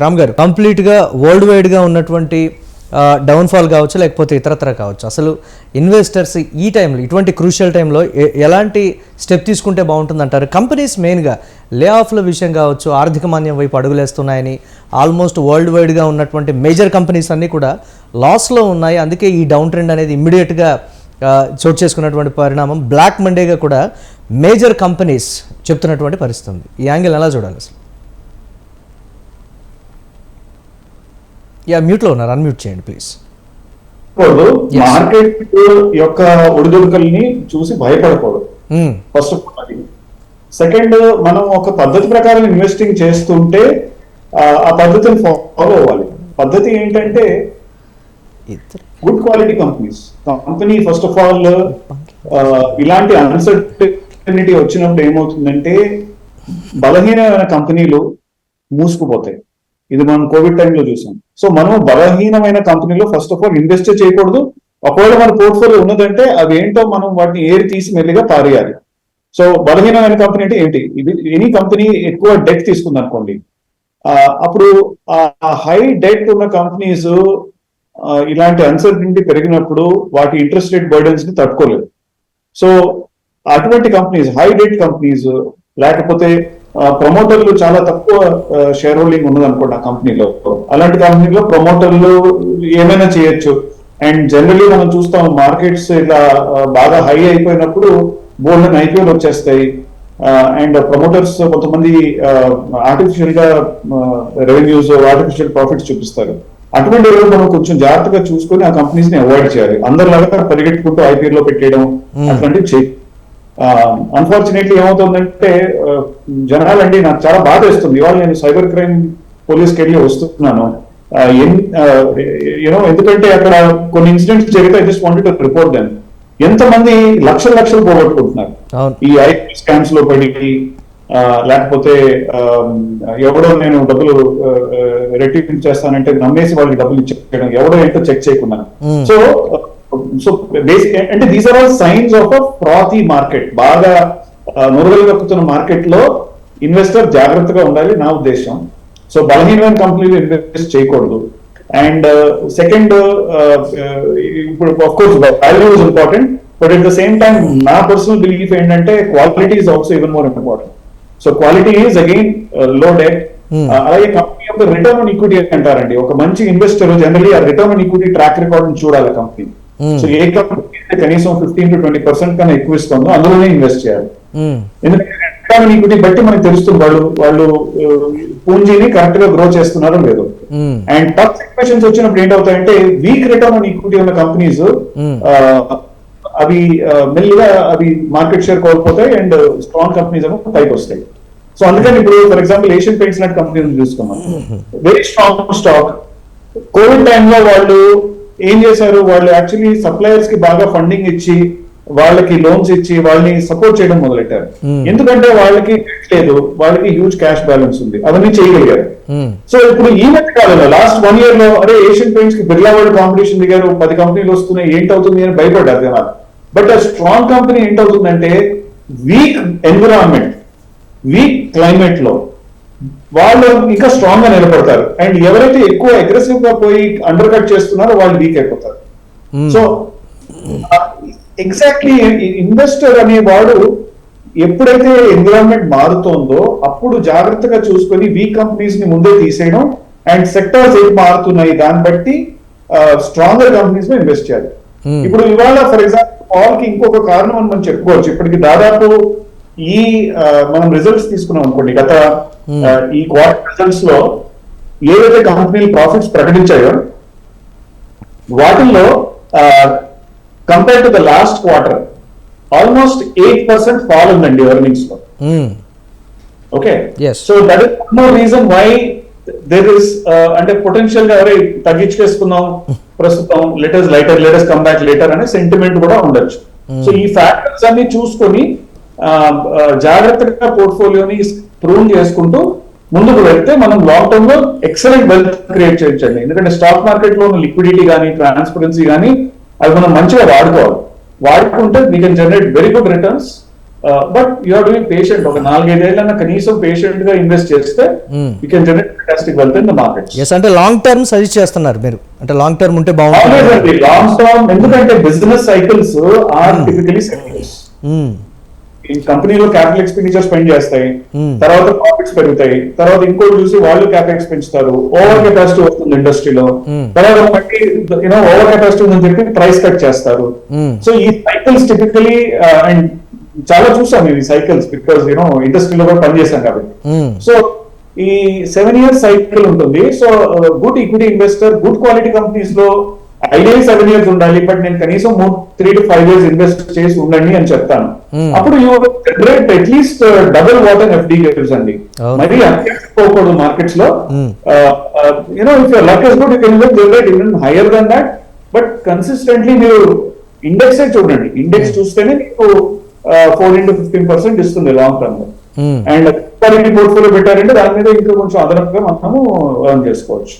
రామ్ గారు కంప్లీట్గా వరల్డ్ వైడ్గా ఉన్నటువంటి డౌన్ఫాల్ కావచ్చు లేకపోతే ఇతరత్ర కావచ్చు. అసలు ఇన్వెస్టర్స్ ఈ టైంలో ఇటువంటి క్రూషియల్ టైంలో ఎలాంటి స్టెప్ తీసుకుంటే బాగుంటుంది అంటారు? కంపెనీస్ మెయిన్గా లే ఆఫ్ల విషయం కావచ్చు ఆర్థిక మాన్యం వైపు అడుగులేస్తున్నాయని ఆల్మోస్ట్ వరల్డ్ వైడ్గా ఉన్నటువంటి మేజర్ కంపెనీస్ అన్నీ కూడా లాస్లో ఉన్నాయి. అందుకే ఈ డౌన్ ట్రెండ్ అనేది ఇమ్మీడియట్గా చోటు చేసుకున్నటువంటి పరిణామం. బ్లాక్ మండేగా కూడా మేజర్ కంపెనీస్ చెప్తున్నటువంటి పరిస్థితి ఉంది. ఈ యాంగిల్ ఎలా చూడాలి అసలు? యా మ్యూట్లో ఉన్నారు. అన్మ్యూట్ చేయండి ప్లీజ్ కూడదు. మార్కెట్ యొక్క ఒడిదుడుకుల్ని చూసి భయపడకూడదు. ఫస్ట్ ఆఫ్ ఆల్ సెకండ్ మనం ఒక పద్ధతి ప్రకారం ఇన్వెస్టింగ్ చేస్తుంటే ఆ, పద్ధతిని ఫాలో అవ్వాలి. పద్ధతి ఏంటంటే good quality companies company first of all ఇలాంటి అన్సర్టనిటీ వచ్చినప్పుడు ఏమవుతుందంటే బలహీనమైన కంపెనీలు మూసుకుపోతాయి. ఇది మనం కోవిడ్ టైంలో చూసాం. సో మనం బలహీనమైన కంపెనీలో ఫస్ట్ ఆఫ్ ఆల్ ఇన్వెస్ట్ చేయకూడదు. ఒకవేళ మన పోర్ట్ఫోలియో ఉన్నదంటే అవి ఏంటో మనం వాటిని ఏరి తీసి మెల్లిగా పారేయాలి. సో బలహీనమైన కంపెనీ అంటే ఏంటి? ఇది ఎనీ కంపెనీ ఎక్కువ డెట్ తీసుకుంది అనుకోండి అప్పుడు ఆ హై డెట్ ఉన్న కంపెనీస్ ఇలాంటి అన్సర్టనిటీ పెరిగినప్పుడు వాటి ఇంట్రెస్ట్ రేట్ బర్డెన్స్ని తట్టుకోలేదు. సో అటువంటి కంపెనీస్ హై డెట్ కంపెనీస్ లేకపోతే ప్రమోటర్లు చాలా తక్కువ షేర్ హోల్డింగ్ ఉన్నది అనుకోండి ఆ కంపెనీలో అలాంటి కంపెనీలో ప్రమోటర్లు ఏమైనా చేయొచ్చు. అండ్ జనరలీ మనం చూస్తాం మార్కెట్స్ ఇట్లా ఆ, బాగా హై అయిపోయినప్పుడు బోల్డ్ ఐపీఎల్ వచ్చేస్తాయి. అండ్ ప్రమోటర్స్ కొంతమంది ఆర్టిఫిషియల్గా రెవెన్యూస్ ఆర్టిఫిషియల్ ప్రాఫిట్స్ చూపిస్తారు. అటువంటి మనం కొంచెం జాగ్రత్తగా చూసుకొని ఆ కంపెనీస్ని అవాయిడ్ చేయాలి. అందరిలాగా పరిగెట్టుకుంటూ ఐపీఎల్లో పెట్టేయడం అట్లాంటివి చేయి అన్ఫార్చునేట్లీ ఏమవుతుందంటే ఆ, జనాలండి నాకు చాలా బాధ వేస్తుంది. ఇవాళ నేను సైబర్ క్రైమ్ పోలీస్కి వెళ్ళి వస్తున్నాను. యూనో ఎందుకంటే అక్కడ కొన్ని ఇన్సిడెంట్స్ జరిగితే I just wanted to report then ఎంతమంది లక్షల లక్షలు పోగొట్టుకుంటున్నారు. ఈ ఐ స్కామ్స్లో పడి లేకపోతే ఆ, ఎవడో నేను డబ్బులు రెట్టిఫిల్ చేస్తానంటే నమ్మేసి వాళ్ళకి డబ్బులు ఇచ్చేయడం ఎవడో ఏంటో చెక్ చేయకుండా. Hmm. సో సో బేసిక్ అంటే these are all signs of a frothy market బాగా నురగలు కక్కుతున్న మార్కెట్లో ఇన్వెస్టర్ జాగ్రత్తగా ఉండాలి నా ఉద్దేశం. సో బలహీనమైన కంపెనీలు ఇన్వెస్ట్ చేయకూడదు. అండ్ సెకండ్ ఇప్పుడు of course value is important but at the same time నా పర్సనల్ బిలీఫ్ ఏంటంటే quality is also even more important so quality is అగైన్లో debt. అలాగే కంపెనీ యొక్క రిటర్న్ ఆన్ ఈక్విటీ అంటారండి. ఒక మంచి ఇన్వెస్టర్ జనరలీ ఆ return on equity track record చూడాలి company. So ఏ కంపెనీ కనీసం ఫిఫ్టీన్ టు ట్వంటీ పర్సెంట్ కన్నా ఎక్కువ ఇస్తుందో అందులోనే ఇన్వెస్ట్ చేయాలి. మ్మ్. ఎందుకంటే ఈక్విటీ బట్టి మనకు తెలుస్తుంది వాళ్ళు వాళ్ళు పూంజీని కరెక్ట్గా గ్రో చేస్తున్నారో లేదో. అండ్ టఫ్ సిచ్యువేషన్స్ వచ్చినప్పుడు ఏంటవుతాయంటే వీక్ రిటర్న్ ఆన్ ఈక్విటీ ఉన్న కంపెనీస్ Hmm. అవి మెల్లిగా అవి మార్కెట్ షేర్ కోల్పోతాయి అండ్ స్ట్రాంగ్ కంపెనీస్ ఏమో పైకి వస్తాయి. సో అందుకని ఇప్పుడు ఫర్ ఎగ్జాంపుల్ ఏషియన్ పెయింట్స్ లాంటి కంపెనీలు చూసుకున్నాం వెరీ స్ట్రాంగ్ స్టాక్ కోవిడ్ టైంలో వాళ్ళు ఏం చేశారు? వాళ్ళు యాక్చువల్లీ సప్లయర్స్కి బాగా ఫండింగ్ ఇచ్చి వాళ్ళకి లోన్స్ ఇచ్చి వాళ్ళని సపోర్ట్ చేయడం మొదలెట్టారు. ఎందుకంటే వాళ్ళకి లేదు వాళ్ళకి హ్యూజ్ క్యాష్ బ్యాలెన్స్ ఉంది. అవన్నీ చేయగలిగారు. సో ఇప్పుడు ఈ మధ్య కాలంలో లాస్ట్ వన్ ఇయర్లో అరే ఏషియన్ పెయింట్స్కి బిర్లా వరల్డ్ కాంపిటీషన్ దిగారు పది కంపెనీలు వస్తున్నాయి ఏంటవుతుంది అని భయపడ్డారు జనాలు. బట్ ఆ స్ట్రాంగ్ కంపెనీ ఏంటవుతుందంటే వీక్ ఎన్విరాన్మెంట్ వీక్ క్లైమేట్లో వాళ్ళు ఇంకా స్ట్రాంగ్గా నిలబడతారు అండ్ ఎవరైతే ఎక్కువ అగ్రెసివ్గా పోయి అండర్ కట్ చేస్తున్నారో వాళ్ళు వీక్ అయిపోతారు. సో ఎగ్జాక్ట్లీ ఇన్వెస్టర్ అనేవాడు ఎప్పుడైతే ఎన్విరాన్మెంట్ మారుతోందో అప్పుడు జాగ్రత్తగా చూసుకొని వీక్ కంపెనీస్ని ముందే తీసేయడం అండ్ సెక్టర్స్ ఏది మారుతున్నాయి దాన్ని బట్టి స్ట్రాంగర్ కంపెనీస్లో ఇన్వెస్ట్ చేయాలి Hmm. ఇప్పుడు ఇవాళ ఫర్ ఎగ్జాంపుల్ పాల్కి ఇంకొక కారణం అని మనం చెప్పుకోవచ్చు ఇప్పటికి దాదాపు ఈ మనం రిజల్ట్స్ తీసుకున్నాం అనుకోండి గత ఈ క్వార్టర్ రిజల్ట్స్లో ఏవైతే కంపెనీలు ప్రాఫిట్స్ ప్రకటించాయో వాటిల్లో compare to the last quarter almost eight percent fall ఉందండి ఎర్నింగ్స్లో. Okay. So that is no reason why there is అంటే పొటెన్షియల్గా ఎవరై తగ్గించుకేసుకుందాం ప్రస్తుతం letters lighter letters come back later అనే సెంటిమెంట్ కూడా ఉండొచ్చు. సో ఈ ఫ్యాక్టర్స్ అన్ని చూసుకొని జాగ్రత్తగా పోర్ట్ఫోలియోని ప్రూవ్ చేసుకుంటూ ముందుకు వెళ్తే మనం లాంగ్ టర్మ్లో ఎక్సలెంట్ వెల్త్ క్రియేట్ చేయొచ్చండి. ఎందుకంటే స్టాక్ మార్కెట్లో లిక్విడిటీ కానీ ట్రాన్స్పరెన్సీ కానీ అవి మనం మంచిగా వాడుకోవాలి. వాడుకుంటే we can generate very good returns but you are doing patient ఒక నాలుగైదేళ్ళన్నా కనీసం పేషెంట్గా ఇన్వెస్ట్ చేస్తే. You can generate fantastic wealth in the market yes అంటే లాంగ్ టర్మ్ సజెస్ట్ చేస్తున్నారు మీరు. అంటే లాంగ్ టర్మ్ ఉంటే బాగుంటుంది. లాంగ్ టర్మ్ ఎందుకంటే business cycles are typically cycles. ఈ కంపెనీలో క్యాపిటల్ ఎక్స్పెండిచర్ స్పెండ్ చేస్తాయి Hmm. తర్వాత ప్రాఫిట్స్ పెరుగుతాయి తర్వాత ఇంకోటి చూసి వాళ్ళు క్యాపెక్స్ పెంచుతారు ఓవర్ కెపాసిటీ వస్తుంది ఇండస్ట్రీలో Hmm. తర్వాత మళ్ళీ యూనో ఓవర్ కెపాసిటీ ఉందని చెప్పి ప్రైస్ కట్ చేస్తారు. సో ఈ సైకిల్స్ టిపికలీ అండ్ చాలా చూసాం ఈ సైకిల్స్ బికాస్ యూనో ఇండస్ట్రీలో కూడా పనిచేసాం కాబట్టి. సో ఈ సెవెన్ ఇయర్స్ సైకిల్ ఉంటుంది so good equity investor good quality కంపెనీస్లో ఐడియల్ సెవెన్ ఇయర్స్ ఉండాలి బట్ నేను కనీసం మూడు three to five years invest చేసి ఉండండి అని చెప్తాను Hmm. అప్పుడు you generate at least double what a FD gives అండి. మరి పోకూడదు మార్కెట్స్లో Hmm. You know if your luck is good you can generate even higher than that but consistently మీరు ఇండెక్స్ చూడండి ఇండెక్స్ చూస్తేనే మీకు ఫోర్టీన్ టు ఫిఫ్టీన్ పర్సెంట్ ఇస్తుంది long టర్మ్లో. అండ్ క్వాలిటీ పోర్ట్ఫోలియో పెట్టారంటే దాని మీద ఇంకా కొంచెం అదనంగా మనము ఎర్న్ చేసుకోవచ్చు